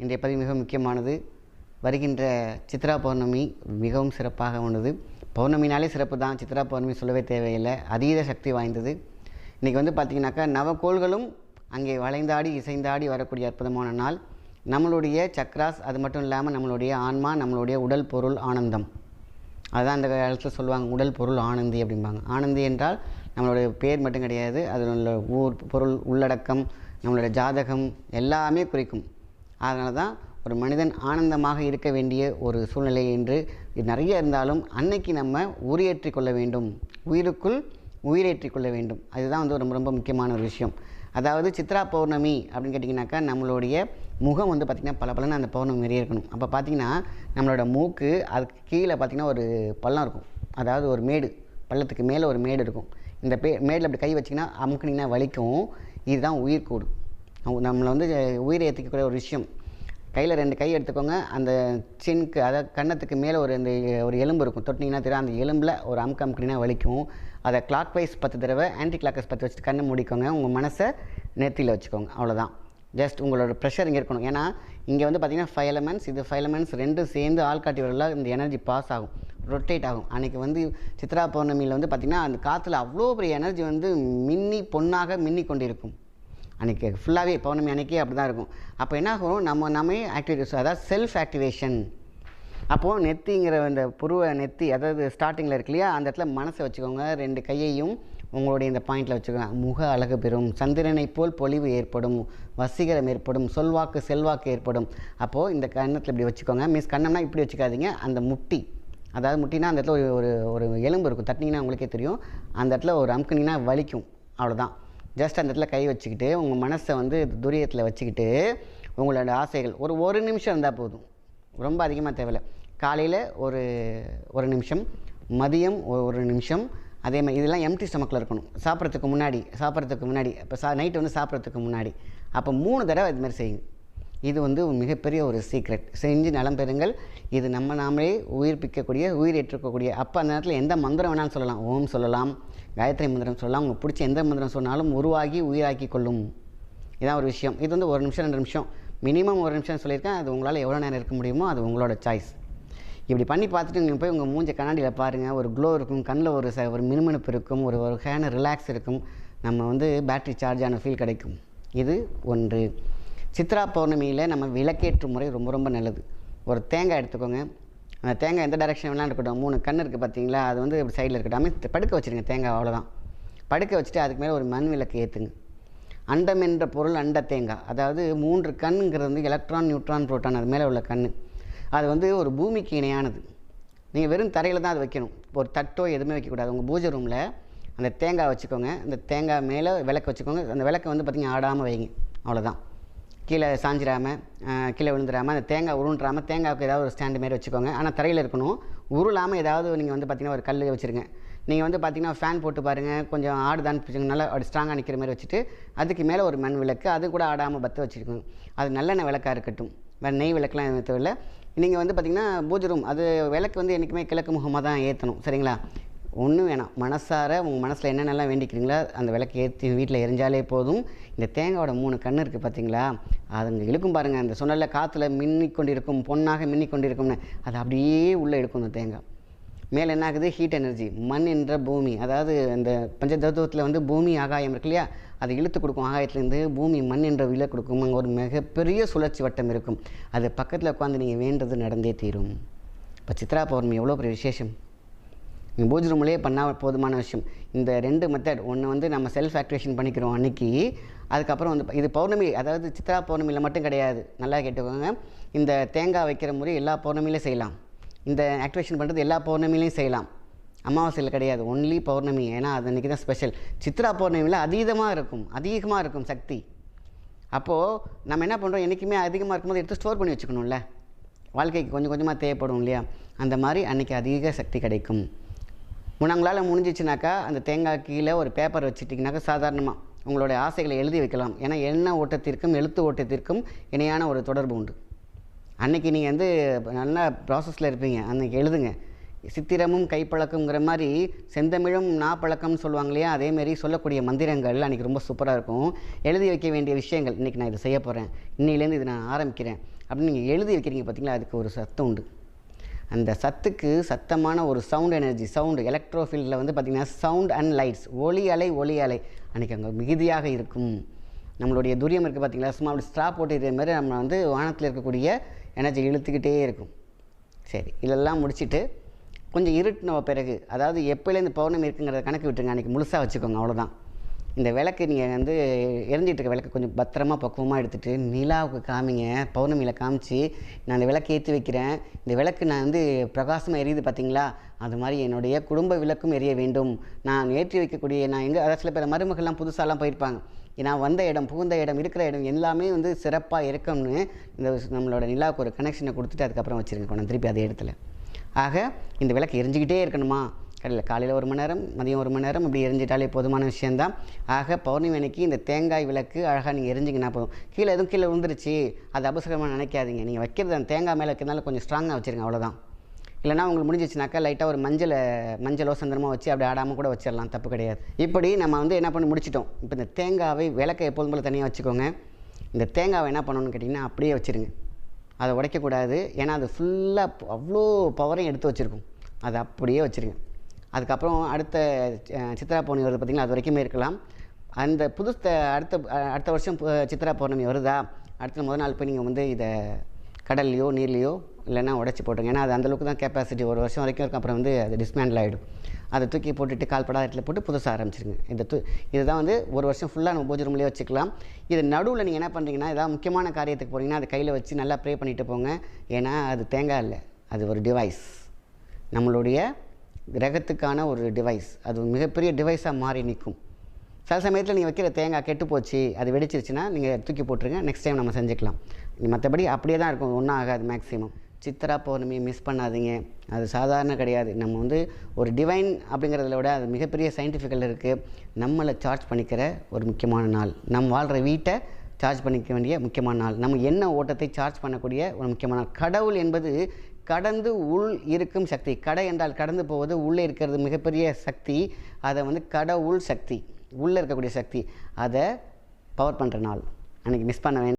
இன்றைய பதிவு மிக முக்கியமானது. வருகின்ற சித்ரா பௌர்ணமி மிகவும் சிறப்பாக உள்ளது. பௌர்ணமினாலே சிறப்பு தான். சித்ரா பௌர்ணமி சொல்லவே தேவையில்லை. அதீத சக்தி வாய்ந்தது. இன்றைக்கி வந்து பார்த்திங்கனாக்கா நவக்கோள்களும் அங்கே வளைந்தாடி இசைந்தாடி வரக்கூடிய அற்புதமான நாள். நம்மளுடைய சக்ராஸ் அது மட்டும் இல்லாமல் நம்மளுடைய ஆன்மா நம்மளுடைய உடல் பொருள் ஆனந்தம். அதுதான் அந்த காலத்தில் சொல்லுவாங்க உடல் பொருள் ஆனந்தி அப்படிம்பாங்க. ஆனந்தி என்றால் நம்மளுடைய பேர் மட்டும் கிடையாது அதில் உள்ள ஊர் பொருள் உள்ளடக்கம் நம்மளுடைய ஜாதகம் எல்லாமே குறிக்கும். அதனால தான் ஒரு மனிதன் ஆனந்தமாக இருக்க வேண்டிய ஒரு சூழ்நிலை என்று இது நிறைய இருந்தாலும் அன்னைக்கு நம்ம உரியேற்றி கொள்ள வேண்டும். உயிருக்குள் உயிரேற்றி கொள்ள வேண்டும். அதுதான் வந்து ரொம்ப ரொம்ப முக்கியமான ஒரு விஷயம். அதாவது சித்ரா பௌர்ணமி அப்படின்னு கேட்டிங்கனாக்கா நம்மளுடைய முகம் வந்து பார்த்திங்கன்னா பல பலன்னு அந்த பௌர்ணமி மாதிரியே இருக்கணும். அப்போ பார்த்திங்கன்னா நம்மளோட மூக்கு அதுக்கு கீழே பார்த்திங்கன்னா ஒரு பள்ளம் இருக்கும். அதாவது ஒரு மேடு பள்ளத்துக்கு மேலே ஒரு மேடு இருக்கும். இந்த பே மேடில் அப்படி கை வச்சிங்கன்னா அமுக்குனிங்கன்னா வலிக்கும். இதுதான் உயிர்கூடு நம்மளை வந்து உயிரை ஏற்றிக்கக்கூடிய ஒரு விஷயம். கையில் ரெண்டு கை எடுத்துக்கோங்க. அந்த சின்க்கு அதாவது கன்னத்துக்கு மேலே ஒரு இந்த ஒரு எலும்பு இருக்கும். தொட்டினீங்கன்னா தெரியும். அந்த எலும்பில் ஒரு அமுக்கு அமுக்குனா வலிக்கும். அதை கிளாக் வைஸ் பத்து தடவை ஆன்டி கிளாக் வைஸ் பத்து வச்சுட்டு கண்ணை முடிக்கோங்க. உங்கள் மனசை நெத்தியில் வச்சுக்கோங்க. அவ்வளோதான் ஜஸ்ட் உங்களோட ப்ரெஷர் இங்கே இருக்கணும். ஏன்னா இங்கே வந்து பார்த்திங்கன்னா ஃபைவ் எலமெண்ட்ஸ் இது ஃபைவ் எலமெண்ட்ஸ் ரெண்டும் சேர்ந்து ஆள்காட்டி வரலாம் இந்த எனர்ஜி பாஸ் ஆகும். ரொட்டேட் ஆகும். அன்றைக்கி வந்து சித்ரா பௌர்ணமியில் வந்து பார்த்திங்கன்னா அந்த காற்றுல அவ்வளோ பெரிய எனர்ஜி வந்து மின்னி பொன்னாக மின்னி கொண்டிருக்கும் அன்றைக்கி ஃபுல்லாகவே பௌர்ணமி அன்றைக்கி அப்படி தான் இருக்கும். அப்போ என்ன ஆகும்? நம்ம நம்ம ஆக்டிவேட் அதாவது செல்ஃப் ஆக்டிவேஷன் அப்போது நெத்திங்கிற அந்த புருவ நெத்தி அதாவது ஸ்டார்டிங்கில் இருக்கு இல்லையா? அந்த இடத்துல மனசை வச்சுக்கோங்க. ரெண்டு கையையும் உங்களுடைய இந்த பாயிண்டில் வச்சுக்கோங்க. முக அழகு பெறும். சந்திரனைப் போல் பொலிவு ஏற்படும். வசீகரம் ஏற்படும். சொல்வாக்கு செல்வாக்கு ஏற்படும். அப்போது இந்த கன்னத்தில் இப்படி வச்சுக்கோங்க. மீன்ஸ் கண்ணம்னா இப்படி வச்சுக்காதீங்க. அந்த முட்டி அதாவது முட்டினா அந்த இடத்துல ஒரு ஒரு ஒரு எலும்பு இருக்கும். தட்டினீங்கன்னா உங்களுக்கே தெரியும். அந்த இடத்துல ஒரு அமுக்குனீங்கன்னா வலிக்கும். அவ்வளோதான் ஜஸ்ட் அந்த இடத்துல கை வச்சுக்கிட்டு உங்கள் மனசை வந்து துரியத்தில் வச்சுக்கிட்டு உங்களோட ஆசைகள் ஒரு ஒரு நிமிஷம் இருந்தால் போதும். ரொம்ப அதிகமாக தேவையில்லை. காலையில் ஒரு ஒரு நிமிஷம் மதியம் ஒரு நிமிஷம். அதே மாதிரி இதெல்லாம் எம்டி ஸ்டமக்கில் இருக்கணும். சாப்பிட்றதுக்கு முன்னாடி சாப்பிட்றதுக்கு முன்னாடி இப்போ சா நைட்டு வந்து சாப்பிட்றதுக்கு முன்னாடி. அப்போ மூணு தடவை இதுமாதிரி செய்யுங்க. இது வந்து மிகப்பெரிய ஒரு சீக்ரெட் செஞ்சு நலம் பெறுங்கள். இது நம்ம நாமளே உயிர்ப்பிக்கக்கூடிய உயிரேற்றக்கூடிய அப்போ அந்த நேரத்தில் எந்த மந்திரம் வேணாலும் சொல்லலாம். ஓம் சொல்லலாம் காயத்ரி மந்திரம் சொல்லலாம். உங்களுக்கு பிடிச்ச எந்த மந்திரம் சொன்னாலும் உருவாகி உயிராக்கி கொள்ளும். இதான் ஒரு விஷயம். இது வந்து ஒரு நிமிஷம் ரெண்டு நிமிஷம். மினிமம் ஒரு நிமிஷம் சொல்லியிருக்கேன். அது உங்களால் எவ்வளோ நேரம் இருக்க முடியுமோ அது உங்களோட சாய்ஸ் இப்படி பண்ணி பார்த்துட்டு நீங்கள் போய் உங்கள் மூஞ்ச கண்ணாடியில் பாருங்கள் ஒரு க்ளோ இருக்கும். கண்ணில் ஒரு ச ஒரு மினுமினுப்பு இருக்கும். ஒரு ஒரு ஹேன ரிலாக்ஸ் இருக்கும். நம்ம வந்து பேட்ரி சார்ஜ் ஆன ஃபீல் கிடைக்கும். இது ஒன்று. சித்ரா பௌர்ணமியில் நம்ம விளக்கேற்று முறை ரொம்ப ரொம்ப நல்லது. ஒரு தேங்காய் எடுத்துக்கோங்க. அந்த தேங்காய் எந்த டைரெக்ஷன் வேணாலும் இருக்கட்டும். மூணு கண் இருக்குது பார்த்தீங்களா அது வந்து இப்படி சைடில் இருக்கட்டாமே. படுக்க வச்சுருங்க தேங்காய் அவ்வளோதான் படுக்க வச்சுட்டு அதுக்கு மேலே ஒரு மண் விளக்கு ஏற்றுங்க அண்டம் என்ற பொருள் அண்ட தேங்காய். அதாவது மூன்று கண்ணுங்கிறது வந்து எலக்ட்ரான் நியூட்ரான் புரோட்டான் அது மேலே உள்ள கண் அது வந்து ஒரு பூமிக்கு இணையானது. நீங்கள் வெறும் தரையில் தான் அது வைக்கணும். ஒரு தட்டோ எதுவுமே வைக்கக்கூடாது. உங்கள் பூஜை ரூமில் அந்த தேங்காய் வச்சுக்கோங்க. அந்த தேங்காய் மேலே விளக்கு வச்சுக்கோங்க. அந்த விளக்கை வந்து பார்த்திங்கன்னா ஆடாமல் வைங்க. அவ்வளோதான் கீழே சாஞ்சிடாமல் கீழே விழுந்துடாமல் அந்த தேங்காய் உருண்டாமல் தேங்காய்க்கு ஏதாவது ஒரு ஸ்டாண்டு மாரி வச்சுக்கோங்க. ஆனால் தரையில் இருக்கணும். உருளாமல் ஏதாவது நீங்கள் வந்து பார்த்திங்கன்னா ஒரு கல் வச்சுருங்க. நீங்கள் வந்து பார்த்திங்கன்னா ஃபேன் போட்டு பாருங்கள் கொஞ்சம் ஆடுதான் தான் நல்லா அப்படி ஸ்ட்ராங்காக நிற்கிற மாதிரி வச்சுட்டு அதுக்கு மேலே ஒரு மண் விளக்கு அது கூட ஆடாமல் பற்ற வச்சுருக்கோங்க அது நல்லெண்ணெய் விளக்காக இருக்கட்டும். வேறு நெய் விளக்குலாம் எதுவும் தேவையில்லை. நீங்கள் வந்து பார்த்திங்கன்னா பூஜை ரூம் அது விளக்கு வந்து என்றைக்குமே கிழக்கு முகமாக தான் ஏற்றணும் சரிங்களா? ஒன்றும் வேணாம். மனசார உங்கள் மனசில் என்னென்னலாம் வேண்டிக்கிறீங்களோ அந்த விளக்கு ஏற்றி வீட்டில் எரிஞ்சாலே போதும். இந்த தேங்காயோட மூணு கண் இருக்குது பார்த்தீங்களா அதுங்க இழுக்கும் பாருங்கள் அந்த சொன்னல காற்றுல மின்னி கொண்டிருக்கும் பொன்னாக மின்னி கொண்டிருக்கும்னு அது அப்படியே உள்ளே எடுக்கும் அந்த தேங்காய். மேலே என்ன ஆகுது? ஹீட் எனர்ஜி மண் என்ற பூமி. அதாவது அந்த பஞ்சதத்துவத்தில் வந்து பூமி ஆகாயம் இருக்கு இல்லையா? அதை இழுத்து கொடுக்கும் ஆகாயத்துலேருந்து பூமி மண் என்ற விலை கொடுக்கும். அங்கே ஒரு மிகப்பெரிய சுழற்சி வட்டம் இருக்கும். அது பக்கத்தில் உட்காந்து நீங்கள் வேண்டது நடந்தே தீரும். இப்போ சித்ரா பௌர்ணமி எவ்வளோ பெரிய விசேஷம்? நீங்கள் பூஜை ரூம்லேயே பண்ணால் போதுமான விஷயம். இந்த ரெண்டு மெத்தட் ஒன்று வந்து நம்ம செல்ஃப் ஆக்டிவேஷன் பண்ணிக்கிறோம் அன்றைக்கி அதுக்கப்புறம் வந்து இது பௌர்ணமி அதாவது சித்ரா பௌர்ணமியில் மட்டும் கிடையாது. நல்லா கேட்டுக்கோங்க. இந்த தேங்காய் வைக்கிற முறை எல்லா பௌர்ணமியிலையும் செய்யலாம். இந்த ஆக்டிவேஷன் பண்ணுறது எல்லா பௌர்ணமிலையும் செய்யலாம். அமாவாசையில் கிடையாது. ஒன்லி பௌர்ணமி. ஏன்னா அது அன்றைக்கி தான் ஸ்பெஷல் சித்ரா பௌர்ணமியில் அதீதமாக இருக்கும். அதிகமாக இருக்கும் சக்தி. அப்போது நம்ம என்ன பண்ணுறோம் என்றைக்குமே அதிகமாக இருக்கும்போது எடுத்து ஸ்டோர் பண்ணி வச்சுக்கணும்ல. வாழ்க்கைக்கு கொஞ்சம் கொஞ்சமாக தேவைப்படும் இல்லையா? அந்த மாதிரி அன்றைக்கி அதிக சக்தி கிடைக்கும். உங்களால் முடிஞ்சிச்சுனாக்கா அந்த தேங்காய் கீழே ஒரு பேப்பர் வச்சுட்டிங்கனாக்கா சாதாரணமாக உங்களுடைய ஆசைகளை எழுதி வைக்கலாம். ஏன்னா எண்ண ஓட்டத்திற்கும் எழுத்து ஓட்டத்திற்கும் இணையான ஒரு தொடர்பு உண்டு. அன்றைக்கி நீங்கள் வந்து நல்லா ப்ராசஸில் இருப்பீங்க. அன்றைக்கி எழுதுங்க. சித்திரமும் கைப்பழக்கங்கிற மாதிரி செந்தமிழும் நாப்பழக்கம்னு சொல்லுவாங்க இல்லையா? அதேமாரி சொல்லக்கூடிய மந்திரங்கள் அன்றைக்கி ரொம்ப சூப்பராக இருக்கும். எழுதி வைக்க வேண்டிய விஷயங்கள் இன்றைக்கி நான் இதை செய்ய போகிறேன் இன்னிலேருந்து இதை நான் ஆரம்பிக்கிறேன். அப்படின்னு நீங்கள் எழுதி வைக்கிறீங்க பார்த்தீங்களா அதுக்கு ஒரு சத்தம் உண்டு. அந்த சத்துக்கு சத்தமான ஒரு சவுண்ட் எனர்ஜி சவுண்டு எலக்ட்ரோஃபீல்டில் வந்து பார்த்திங்கன்னா சவுண்ட் அண்ட் லைட்ஸ் ஒளி அலை ஒளி அலை அன்றைக்கி அங்கே மிகுதியாக இருக்கும். நம்மளுடைய துரியம் இருக்குது பார்த்தீங்களா சும்மா அப்படி ஸ்ட்ரா போட்டு இதே மாதிரி நம்ம வந்து வானத்தில் இருக்கக்கூடிய எனர்ஜி இழுத்துக்கிட்டே இருக்கும். சரி இதெல்லாம் முடிச்சுட்டு கொஞ்சம் இருட்டின பிறகு அதாவது எப்போலேருந்து பௌர்ணமி இருக்குங்கிறத கணக்கு விட்டுருங்க அன்றைக்கி முழுசாக வச்சுக்கோங்க அவ்வளோதான் இந்த விளக்கு நீங்கள் வந்து எரிஞ்சிட்டு இருக்க விளக்கு கொஞ்சம் பத்திரமா பக்குவமாக எடுத்துகிட்டு நிலாவுக்கு காமிங்க. பௌர்ணமியில் காமிச்சு நான் அந்த விளக்கு ஏற்றி வைக்கிறேன். இந்த விளக்கு நான் வந்து பிரகாசமாக எரியுது பார்த்தீங்களா அது மாதிரி என்னுடைய குடும்ப விளக்கும் எரிய வேண்டும். நான் ஏற்றி வைக்கக்கூடிய நான் எங்கே அதாவது சில பேர் மருமகள்லாம் புதுசாலாம் போயிருப்பாங்க. நான் வந்த இடம் புகுந்த இடம் இருக்கிற இடம் எல்லாமே வந்து சிறப்பாக இருக்கும்னு இந்த நம்மளோட நிலாவுக்கு ஒரு கனெக்ஷனை கொடுத்துட்டு அதுக்கப்புறம் வச்சுருங்க. கொண்டு திருப்பி அதே இடத்துல. ஆக இந்த விளக்கு எரிஞ்சிக்கிட்டே இருக்கணுமா? கடையில் காலையில் ஒரு மணி நேரம் மதியம் ஒரு மணி நேரம் இப்படி எரிஞ்சிட்டாலே போதுமான விஷயந்தான் ஆக பௌர்ணமி அன்னைக்கு இந்த தேங்காய் விளக்கு அழகாக நீங்கள் எரிஞ்சிங்கன்னா போதும். கீழே எதுவும் கீழே விழுந்துருச்சு. அது அபசகமாக நினைக்காதீங்க. நீங்கள் வைக்கிறது அந்த தேங்காய் மேலே வைக்கிறதுனால கொஞ்சம் ஸ்ட்ராங்காக வச்சுருங்க அவ்வளோதான் இல்லைனா உங்களுக்கு முடிஞ்சிச்சுனாக்கா லைட்டாக ஒரு மஞ்சளை மஞ்சளோ சந்திரமோ வச்சு அப்படி ஆடாமல் கூட வச்சிடலாம் தப்பு கிடையாது. இப்படி நம்ம வந்து என்ன பண்ணி முடிச்சிட்டோம். இப்போ இந்த தேங்காவை விளக்கை எப்போதும் போல் தனியாக வச்சுக்கோங்க. இந்த தேங்காவை என்ன பண்ணணும்னு கேட்டிங்கன்னா அப்படியே வச்சுருங்க. அதை உடைக்கக்கூடாது. ஏன்னா அது ஃபுல்லாக அவ்வளோ பவரையும் எடுத்து வச்சுருக்கும். அதை அப்படியே வச்சுருங்க. அதுக்கப்புறம் அடுத்த சித்ரா பௌர்ணமி வருது பார்த்திங்களா? அது வரைக்குமே இருக்கலாம். அந்த புது அடுத்த அடுத்த வருஷம் சித்ரா பௌர்ணமி வருதா? அடுத்த முதல் நாள் போய் நீங்கள் வந்து இதை கடல்லையோ நீர்லேயோ இல்லைன்னா உடச்சி போட்டுருங்க. ஏன்னா அது அந்தளவுக்கு தான் கெப்பாசிட்டி ஒரு வருஷம் வரைக்கும் இருக்கும். அப்புறம் வந்து அது டிஸ்மேண்டில் ஆகிடும் அதை தூக்கி போட்டுட்டு கால்படாத இடத்துல போட்டு புதுசாக ஆரம்பிச்சிருங்க. இந்த து இதுதான் வந்து ஒரு வருஷம் ஃபுல்லாக நம்ம பூஜை ரூம்லேயே வச்சுக்கலாம். இது நடுவில் நீங்கள் என்ன பண்ணுறீங்கன்னா ஏதாவது முக்கியமான காரியத்துக்கு போகிறீங்கன்னா அதை கையில் வச்சு நல்லா ப்ரே பண்ணிட்டு போங்க. ஏன்னா அது தேங்காய் இல்லை. அது ஒரு டிவைஸ் நம்மளுடைய கிரகத்துக்கான ஒரு டிவைஸ் அது மிகப்பெரிய டிவைஸாக மாறி நிற்கும். சில சமயத்தில் நீங்கள் வைக்கிற தேங்காய் கெட்டு போச்சு அது வெடிச்சிருச்சுன்னா நீங்கள் தூக்கி போட்டுருங்க நெக்ஸ்ட் டைம் நம்ம செஞ்சுக்கலாம். மற்றபடி அப்படியே தான் இருக்கும் ஒன்றும் ஆகாது மேக்ஸிமம் சித்திரா பௌர்ணமி மிஸ் பண்ணாதீங்க. அது சாதாரண கிடையாது. நம்ம வந்து ஒரு டிவைன் அப்படிங்கிறத விட அது மிகப்பெரிய சயின்டிஃபிக்கல் இருக்குது நம்மளை சார்ஜ் பண்ணிக்கிற ஒரு முக்கியமான நாள். நம் வாழ்கிற வீட்டை சார்ஜ் பண்ணிக்க வேண்டிய முக்கியமான நாள். நம்ம என்ன ஓட்டத்தை சார்ஜ் பண்ணக்கூடிய ஒரு முக்கியமான நாள். கடவுள் என்பது கடந்து உள் இருக்கும் சக்தி. கடை என்றால் கடந்து போவது உள்ளே இருக்கிறது மிகப்பெரிய சக்தி. அதை வந்து கடவுள் சக்தி உள்ளே இருக்கக்கூடிய சக்தி. அதை பவர் பண்ணுற நாள் அன்றைக்கி மிஸ் பண்ண வேண்டாம்